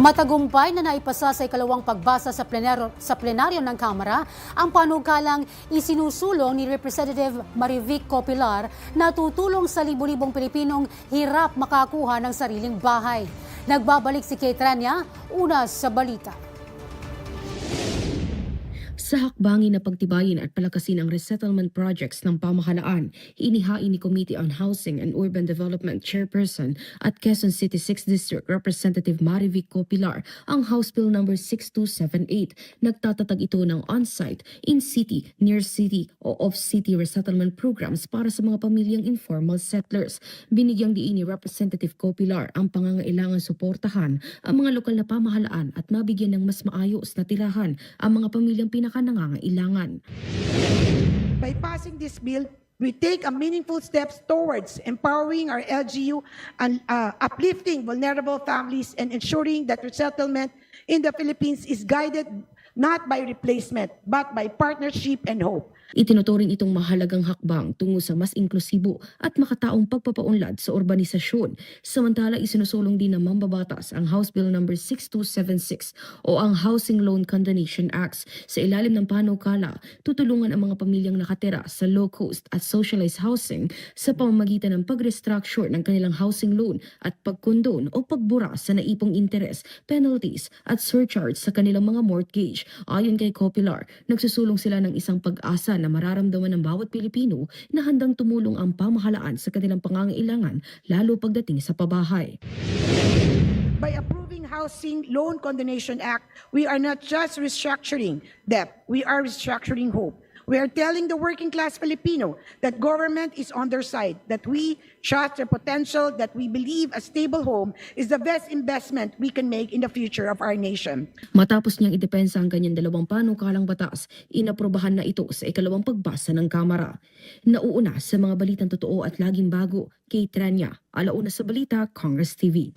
Matagumpay na naipasa sa ikalawang pagbasa sa plenaryo, sa plenaryo ng Kamara ang panukalang isinusulong ni Representative Marivic Copilar na tutulong sa libu-libong Pilipinong hirap makakuha ng sariling bahay. Nagbabalik si Kate Rania, una sa balita. Sa hakbangin na pagtibayin at palakasin ang resettlement projects ng pamahalaan, inihain ni Committee on Housing and Urban Development Chairperson at Quezon City 6th District Representative Marivic Copilar ang House Bill No. 6278. Nagtatatag ito ng on-site, in-city, near-city o off-city resettlement programs para sa mga pamilyang informal settlers. Binigyang diin ni Representative Copilar ang pangangailangan suportahan ang mga lokal na pamahalaan at mabigyan ng mas maayos na tirahan ang mga pamilyang pinakanangangailangan. By passing this bill, we take a meaningful steps towards empowering our LGU and uh, uplifting vulnerable families and ensuring that resettlement in the Philippines is guided not by replacement, but by partnership and hope. Itinuturing itong mahalagang hakbang tungo sa mas inklusibo at makataong pagpapaunlad sa urbanisasyon. Samantala, isinusulong din ng mambabatas ang House Bill No. 6276 o ang Housing Loan Condonation Acts. Sa ilalim ng panukala, tutulungan ang mga pamilyang nakatira sa low-cost at socialized housing sa pamamagitan ng pag-restructure ng kanilang housing loan at pagkondon o pagbura sa naipong interes, penalties at surcharge sa kanilang mga mortgage. Ayon kay Copilar, nagsusulong sila ng isang pag-asa na mararamdaman ng bawat Pilipino na handang tumulong ang pamahalaan sa kanilang pangangailangan lalo pagdating sa pabahay. By approving Housing Loan Condonation Act, we are not just restructuring debt, we are restructuring hope. We are telling the working class Filipino that government is on their side, that we trust their potential, that we believe a stable home is the best investment we can make in the future of our nation. Matapos niyang idepensa ang kanyang dalawang panukalang batas, inaprobahan na ito sa ikalawang pagbasa ng Kamara. Nauuna sa mga balitang totoo at laging bago, kay Tranya, alauna sa balita, Congress TV.